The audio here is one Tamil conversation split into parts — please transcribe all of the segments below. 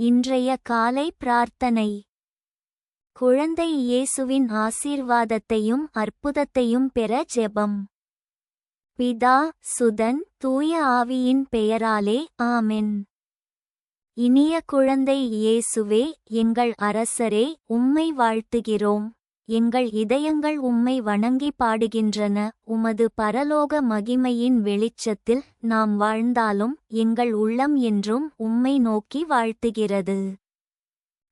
இன்றைய காலை பிரார்த்தனை. குழந்தை இயேசுவின் ஆசீர்வாதத்தையும் அற்புதத்தையும் பெற ஜெபம். பிதா சுதன் தூய ஆவியின் பெயராலே ஆமென். இனிய குழந்தை இயேசுவே எங்கள் அரசரே உம்மை வாழ்த்துகிறோம். எங்கள் இதயங்கள் உம்மை வணங்கி பாடுகின்றன. உமது பரலோக மகிமையின் வெளிச்சத்தில் நாம் வாழ்ந்தாலும் எங்கள் உள்ளம் என்றும் உம்மை நோக்கி வாழ்த்துகிறது.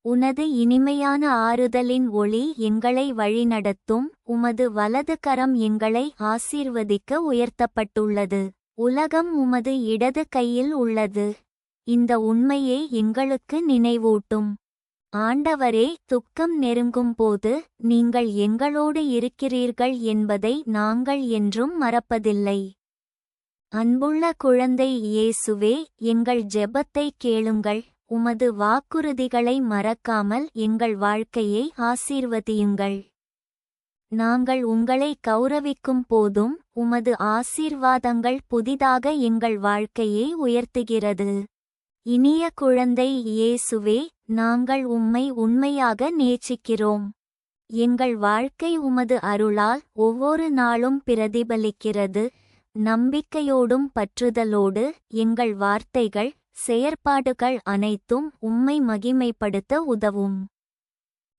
உனது இனிமையான ஆறுதலின் ஒளி எங்களை வழிநடத்தும். உமது வலது கரம் எங்களை ஆசீர்வதிக்க உயர்த்தப்பட்டுள்ளது. உலகம் உமது இடது கையில் உள்ளது. இந்த உண்மையை எங்களுக்கு நினைவூட்டும். ஆண்டவரே துக்கம் நெருங்கும் போது நீங்கள் எங்களோடு இருக்கிறீர்கள் என்பதை நாங்கள் என்றும் மறப்பதில்லை. அன்புள்ள குழந்தை இயேசுவே எங்கள் ஜெபத்தை கேளுங்கள். உமது வாக்குறுதிகளை மறக்காமல் எங்கள் வாழ்க்கையை ஆசீர்வதியுங்கள். நாங்கள் உங்களை கௌரவிக்கும் போதும் உமது ஆசீர்வாதங்கள் புதிதாக எங்கள் வாழ்க்கையை உயர்த்துகிறது. இனிய குழந்தை இயேசுவே நாங்கள் உம்மை உண்மையாக நேசிக்கிறோம். எங்கள் வாழ்க்கை உமது அருளால் ஒவ்வொரு நாளும் பிரதிபலிக்கிறது. நம்பிக்கையோடும் பற்றுதலோடு எங்கள் வார்த்தைகள் செயற்பாடுகள் அனைத்தும் உம்மை மகிமைப்படுத்த உதவும்.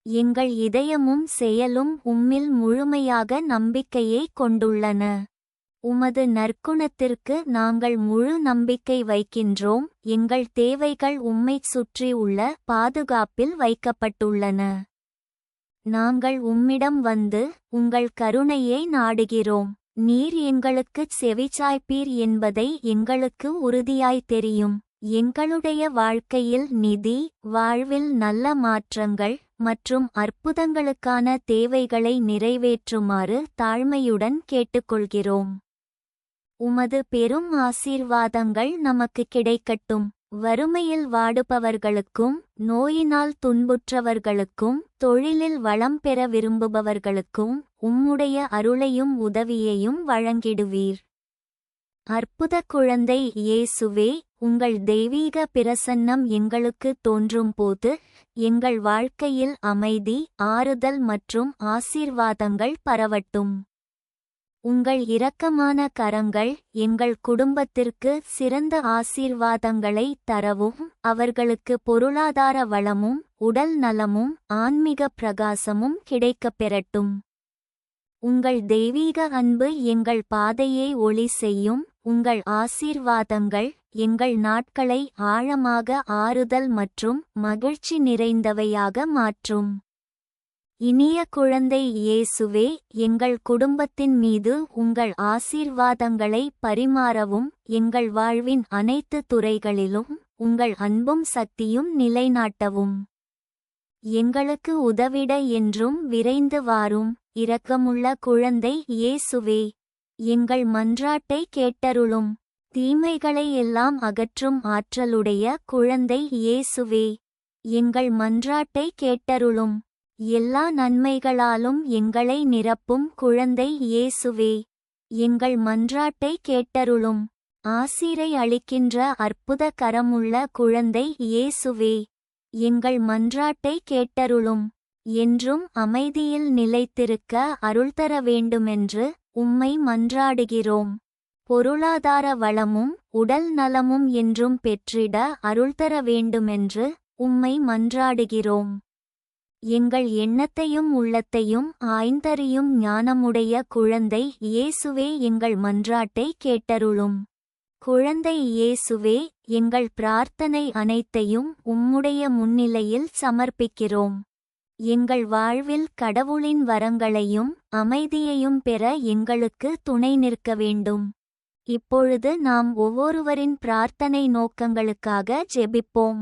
எங்கள் இதயமும் செயலும் உம்மில் முழுமையாக நம்பிக்கையை கொண்டுள்ளன. உமது நற்குணத்திற்கு நாங்கள் முழு நம்பிக்கை வைக்கின்றோம் எங்கள் தேவைகள் உம்மைச் சுற்றி உள்ள பாதுகாப்பில் வைக்கப்பட்டுள்ளன. நாங்கள் உம்மிடம் வந்து உங்கள் கருணையை நாடுகிறோம். நீர் எங்களுக்குச் செவிச்சாய்ப்பீர் என்பதை எங்களுக்கு உறுதியாய் தெரியும். எங்களுடைய வாழ்க்கையில் நிதி வாழ்வில் நல்ல மாற்றங்கள் மற்றும் அற்புதங்களுக்கான தேவைகளை நிறைவேற்றுமாறு தாழ்மையுடன் கேட்டுக்கொள்கிறோம். உமது பெரும் ஆசீர்வாதங்கள் நமக்கு கிடைக்கட்டும். வறுமையில் வாடுபவர்களுக்கும் நோயினால் துன்புற்றவர்களுக்கும் தொழிலில் வளம் பெற விரும்புபவர்களுக்கும் உம்முடைய அருளையும் உதவியையும் வழங்கிடுவீர். அற்புத குழந்தை இயேசுவே உங்கள் தெய்வீக பிரசன்னம் எங்களுக்கு தோன்றும்போது எங்கள் வாழ்க்கையில் அமைதி ஆறுதல் மற்றும் ஆசீர்வாதங்கள் பரவட்டும். உங்கள் இரக்கமான கரங்கள் எங்கள் குடும்பத்திற்கு சிறந்த ஆசீர்வாதங்களை தரவும் அவர்களுக்கு பொருளாதார வளமும் உடல் நலமும் ஆன்மீக பிரகாசமும் கிடைக்கப் பெறட்டும். உங்கள் தெய்வீக அன்பு எங்கள் பாதையை ஒளி செய்யும் உங்கள் ஆசீர்வாதங்கள் எங்கள் நாட்களை ஆழமாக ஆறுதல் மற்றும் மகிழ்ச்சி நிறைந்தவையாக மாற்றும். இனிய குழந்தை இயேசுவே எங்கள் குடும்பத்தின் மீது உங்கள் ஆசீர்வாதங்களை பரிமாறவும் எங்கள் வாழ்வின் அனைத்து துறைகளிலும் உங்கள் அன்பும் சக்தியும் நிலைநாட்டவும். எங்களுக்கு உதவிட என்றும் விரைந்து வாரும் இரக்கமுள்ள குழந்தை இயேசுவே. எங்கள் மன்றாட்டை கேட்டருளும். தீமைகளை எல்லாம் அகற்றும் ஆற்றலுடைய குழந்தை இயேசுவே. எங்கள் மன்றாட்டை கேட்டருளும். எல்லா நன்மைகளாலும் எங்களை நிரப்பும் குழந்தை இயேசுவே. எங்கள் மன்றாட்டை கேட்டருளும். ஆசீரை அளிக்கின்ற அற்புத கரமுள்ள குழந்தை இயேசுவே. எங்கள் மன்றாட்டை கேட்டருளும். என்றும் அமைதியில் நிலைத்திருக்க அருள்தர வேண்டுமென்று உம்மை மன்றாடுகிறோம். பொருளாதார வளமும் உடல் நலமும் என்றும் பெற்றிட அருள்தர வேண்டுமென்று உம்மை மன்றாடுகிறோம். எங்கள் எண்ணத்தையும் உள்ளத்தையும் ஆய்ந்தறியும் ஞானமுடைய குழந்தை இயேசுவே எங்கள் மன்றாட்டை கேட்டருளும். குழந்தை இயேசுவே எங்கள் பிரார்த்தனை அனைத்தையும் உம்முடைய முன்னிலையில் சமர்ப்பிக்கிறோம். எங்கள் வாழ்வில் கடவுளின் வரங்களையும் அமைதியையும் பெற எங்களுக்கு துணை நிற்க வேண்டும். இப்பொழுது நாம் ஒவ்வொருவரின் பிரார்த்தனை நோக்கங்களுக்காக ஜெபிப்போம்.